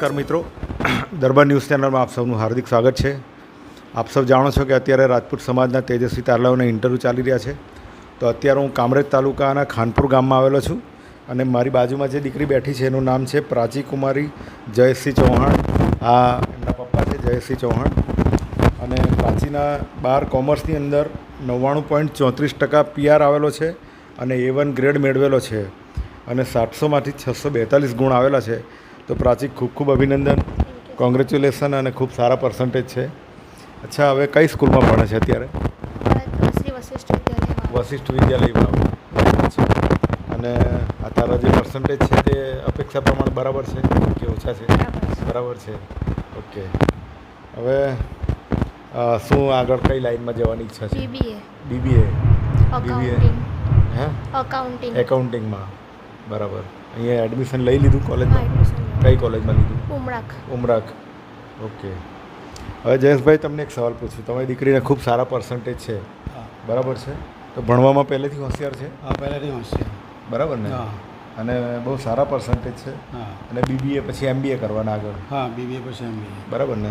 નમસ્કાર મિત્રો. દરબાર ન્યૂઝ ચેનલમાં આપ સૌનું હાર્દિક સ્વાગત છે. આપ સૌ જાણો છો કે અત્યારે રાજપૂત સમાજના તેજસ્વી તારલાઓના ઇન્ટરવ્યૂ ચાલી રહ્યા છે. તો અત્યારે હું કામરેજ તાલુકાના ખાનપુર ગામમાં આવેલો છું અને મારી બાજુમાં જે દીકરી બેઠી છે એનું નામ છે પ્રાચી કુમારી જયસિંહ ચૌહાણ. આ એમના પપ્પા છે જયસિંહ ચૌહાણ. અને પ્રાચીના બાર કોમર્સની અંદર નવ્વાણું પોઈન્ટ ચોત્રીસ ટકા પીઆર આવેલો છે અને એ વન ગ્રેડ મેળવેલો છે. અને સાતસોમાંથી છસો બેતાલીસ ગુણ આવેલા છે. તો પ્રાચી ખૂબ ખૂબ અભિનંદન. કોંગ્રેચ્યુલેશન અને ખૂબ સારા પર્સન્ટેજ છે. અચ્છા હવે કઈ સ્કૂલમાં ભણે છે અત્યારે? વશિષ્ઠ વિદ્યાલયમાં. અને આ તારા જે પર્સન્ટેજ છે તે અપેક્ષા પ્રમાણે બરાબર છે? કે ઓછા છે? બરાબર છે. ઓકે હવે શું આગળ કઈ લાઈનમાં જવાની ઈચ્છા છે? બીબીએ બીબીએ અકાઉન્ટિંગ હે? અકાઉન્ટિંગ એકાઉન્ટિંગમાં બરાબર. અહીંયા એડમિશન લઈ લીધું કોલેજમાં કઈ કોલેજમાં લીધું? ઉમરાક ઉમરાક ઓકે. હવે જયેશભાઈ તમને એક સવાલ પૂછું. તમારી દીકરીને ખૂબ સારા પર્સન્ટેજ છે. હા. બરાબર છે? તો ભણવામાં પહેલેથી હોશિયાર છે? હા પહેલાંથી હોશિયાર. બરાબર ને? હા. અને બહુ સારા પર્સન્ટેજ છે? હા. અને બીબીએ પછી એમબીએ કરવાના આગળ? હા બીબીએ પછી એમબીએ બરાબર ને?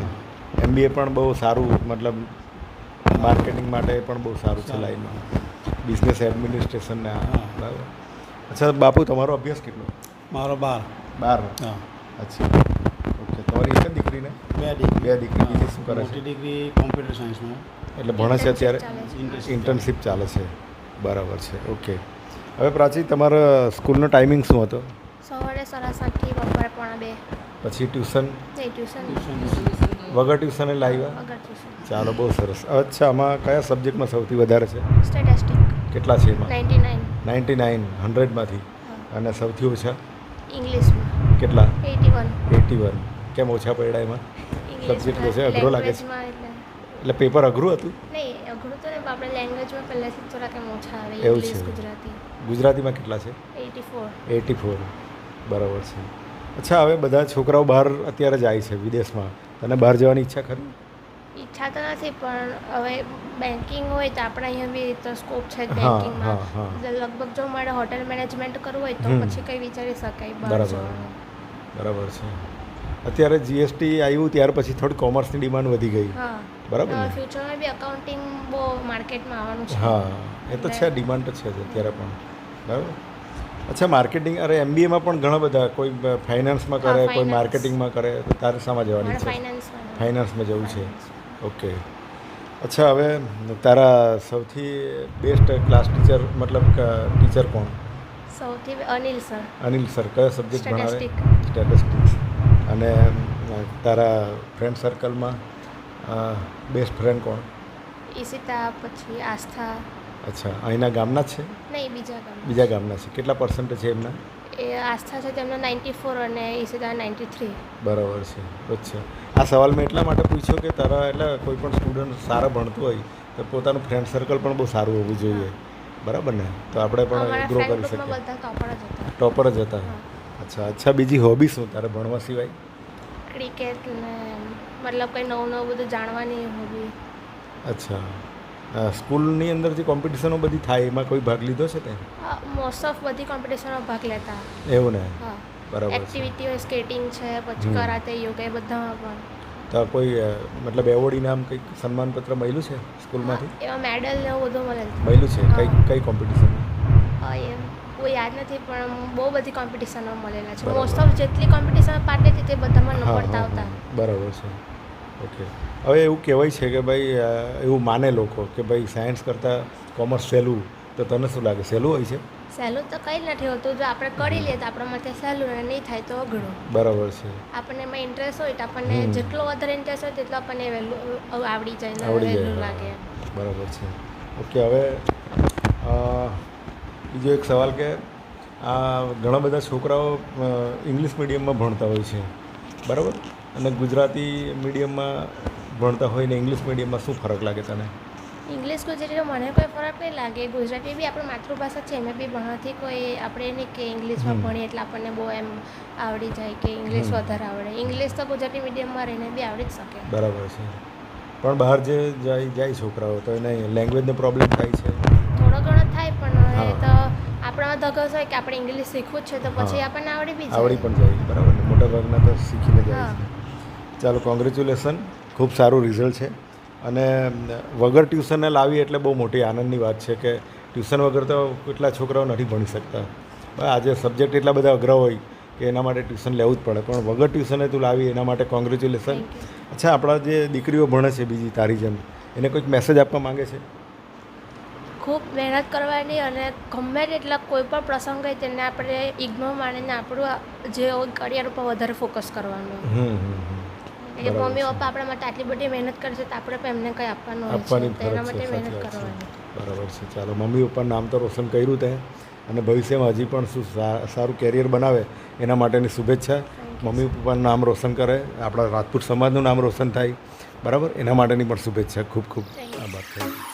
એમબીએ પણ બહુ સારું મતલબ માર્કેટિંગ માટે પણ બહુ સારું છે લાઈનમાં. બિઝનેસ એડમિનિસ્ટ્રેશનને હા. બરાબર. અચ્છા બાપુ તમારો અભ્યાસ કેટલો? મારો બાર. બાર. હા. અચ્છા. ઓકે તમારી એક જ દીકરીને? બે દીકરી. બે દીકરી બીજી શું કરે મોટી છે? ડિગ્રી કોમ્પ્યુટર સાયન્સમાં. એટલે ભણે છે અત્યારે? ઇન્ટર્નશિપ ચાલે છે. બરાબર છે. ઓકે. હવે પ્રાચી તમારા સ્કૂલનો ટાઈમિંગ શું હતો? સવારે સાડા સાતથી બપોરે પોણા બે. પછી ટ્યુશન? વગર ટ્યુશન ટ્યુશન. લાવ્યા ચાલો બહુ સરસ. અચ્છા આમાં કયા સબ્જેક્ટમાં સૌથી વધારે છે? સ્ટેટિસ્ટિક કેટલા છે એમાં? નાઇન્ટી નાઇન નાઇન્ટી નાઇન હંડ્રેડમાંથી અને સૌથી ઓછા? ઇંગ્લિશમાં કેટલા? Eighty one. કેમ ઓછા પડ્યા એમાં? Subject છે, અઘરો લાગે છે. એટલે. પેપર અઘરું હતું? નહીં અઘરું તો ને આપણે લેંગ્વેજમાં પહેલેથી થોડા કેમ ઓછા આવે એવું છે. ગુજરાતી. ગુજરાતીમાં કેટલા છે? Eighty four. Eighty four. બરાબર છે. અચ્છા હવે બધા છોકરાઓ બહાર અત્યારે જાય છે વિદેશમાં. તને બહાર જવાની ઈચ્છા ખરી? ઈચ્છા તો નથી પણ હવે બેન્કિંગ હોય તો આપણે અહીંયા બી તો સ્કોપ છે જ બેન્કિંગમાં. લગભગ જો મારે હોટેલ મેનેજમેન્ટ કરવું હોય તો પછી કંઈ વિચારી શકાય બરાબર. બરાબર છે. અત્યારે જીએસટી આવ્યું ત્યાર પછી થોડી કોમર્સની ડિમાન્ડ વધી ગઈ. બરાબર ને? ફ્યુચરમાં બી અકાઉન્ટિંગ બહુ માર્કેટમાં આવવાનું છે. હા એ તો છે ડિમાન્ડ તો છે જ અત્યારે પણ. બરાબર? અચ્છા માર્કેટિંગ અરે એમબીએમાં પણ ઘણા બધા કોઈ ફાઇનાન્સમાં કરે કોઈ માર્કેટિંગમાં કરે તો તારે શામાં જવાની છે? ફાઇનાન્સમાં ફાઇનાન્સમાં જવું છે. ઓકે અચ્છા હવે તારા સૌથી બેસ્ટ ક્લાસ ટીચર મતલબ ટીચર કોણ? સૌથી અનિલ સર. અનિલ સર કયો સબ્જેક્ટ ભણાવે? સ્ટેટિસ્ટિક્સ અને તારા ફ્રેન્ડ સર્કલમાં બેસ્ટ ફ્રેન્ડ કોણ? ઈશિતા પછી આસ્થા. અચ્છા અહીંના ગામના છે? નહીં બીજા ગામ બીજા ગામના છે. કેટલા પર્સન્ટેજ છે એમના? એ આસ્થા છે તેમનો નાઇન્ટી ફોર અને ઈશિતા નાઇન્ટી થ્રી બરાબર છે. અચ્છા. આ સવાલ મેં એટલા માટે પૂછ્યો કે તારા એટલે કોઈ પણ સ્ટુડન્ટ સારા ભણતું હોય તો પોતાનું ફ્રેન્ડ સર્કલ પણ બહુ સારું હોવું જોઈએ. બરાબર ને? તો આપણે પણ ગ્રો કરી શકીએ. ટોપર જ હતા. ટોપર જ હા. અચ્છા અચ્છા બીજી હોબી શું? તારે ભણવા સિવાય? ક્રિકેટ ને મતલબ કંઈ નવું નવું બધું જાણવાની હોબી અચ્છા. સ્કૂલની અંદર જે કોમ્પિટિશનો બધી થાય એમાં કોઈ ભાગ લીધો છે તે મોસ્ટ ઓફ બધી કોમ્પિટિશનમાં ભાગ લેતા. એવું ને? હા. બરાબર એક્ટિવિટી હોય સ્કેટિંગ છે પછી. કરાતે યોગા એ બધામાં પણ. તો કોઈ મતલબ એવોર્ડ ઇનામ કંઈક સન્માનપત્ર મળ્યું છે સ્કૂલમાંથી? એવા એમાં મેડલ ને બધો મળે મળ્યું છે? કઈ. કઈ કોમ્પિટિશન કોઈ યાદ નથી પણ બહુ બધી કોમ્પિટિશનો મળેલા છે. મોસ્ટ ઓફ જેટલી કોમ્પિટિશન પાર્ટ લીધી તે બધામાં નંબર આવતા. બરાબર છે. ઓકે હવે એવું કહેવાય છે કે ભાઈ એવું માને લોકો કે ભાઈ સાયન્સ કરતાં કોમર્સ સહેલું તો તને શું લાગે? સહેલું હોય છે? સહેલું તો કંઈ નથી હોતું. જો આપણે કરી લઈએ તો આપણા માટે સહેલું અને નહીં થાય તો અઘરું. બરાબર છે. આપણને એમાં ઇન્ટરેસ્ટ હોય તો આપણને જેટલો વધારે ઇન્ટરેસ્ટ હોય તેટલો આપણને વહેલું આવડી જાય આવડી જાય લાગે. બરાબર છે. ઓકે હવે બીજો એક સવાલ કે આ ઘણા બધા છોકરાઓ ઇંગ્લિશ મીડિયમમાં ભણતા હોય છે. બરાબર? અને ગુજરાતી મીડિયમમાં ભણતા હોય ને ઇંગ્લિશ મીડિયમમાં શું ફરક લાગે તને? ઇંગ્લિશ ગુજરાતીનો મને કોઈ ફરક નહીં લાગે. ગુજરાતી બી આપણી માતૃભાષા છે એમાં બી ભણવાથી કોઈ આપણે નહીં કે ઇંગ્લિશમાં ભણીએ એટલે આપણને બહુ એમ આવડી જાય કે ઇંગ્લિશ વધારે આવડે. ઇંગ્લિશ તો ગુજરાતી મીડિયમમાં રહીને બી આવડી જ શકે. બરાબર છે. પણ બહાર જે જાય જાય છોકરાઓ તો એને લેંગ્વેજનો પ્રોબ્લેમ થાય છે. થોડો ઘણો થાય પણ એ તો આપણામાં ધગસ હોય કે આપણે ઇંગ્લિશ શીખવું જ છે તો પછી આપણને આવડી બી આવડી પણ જાય બરાબર મોટા ભાગના તો શીખીને જાય ચાલો કોંગ્રેચ્યુલેશન ખૂબ સારું રિઝલ્ટ છે. અને વગર ટ્યુશને લાવી એટલે બહુ મોટી આનંદની વાત છે કે ટ્યુશન વગર તો કેટલા છોકરાઓ નથી ભણી શકતા. આજે સબ્જેક્ટ એટલા બધા અઘરા હોય કે એના માટે ટ્યુશન લેવું જ પડે. પણ વગર ટ્યુશને તું લાવી એના માટે કોંગ્રેચ્યુલેશન અચ્છા આપણા જે દીકરીઓ ભણે છે બીજી તારી જેમ એને કોઈક મેસેજ આપવા માંગે છે? ખૂબ મહેનત કરવાની અને ગમે તેટલા કોઈ પણ પ્રસંગ હોય તેને આપણે ઇગ્નોર માનીને આપણું જે જે કરિયર ઉપર વધારે ફોકસ કરવાનું. એટલે મમ્મી પપ્પા આપણા માટે આટલી બધી મહેનત કરે છે તો આપણે પણ એમને કંઈ આપવાનું આપવાની એના માટે મહેનત કરવાની. બરાબર છે. ચાલો મમ્મી પપ્પાનું નામ તો રોશન કર્યું તે અને ભવિષ્યમાં હજી પણ શું સારું કેરિયર બનાવે એના માટેની શુભેચ્છા. મમ્મી પપ્પાનું નામ રોશન કરે આપણા રાજપૂત સમાજનું નામ રોશન થાય. બરાબર? એના માટેની પણ શુભેચ્છા. ખૂબ ખૂબ આભાર. Thank you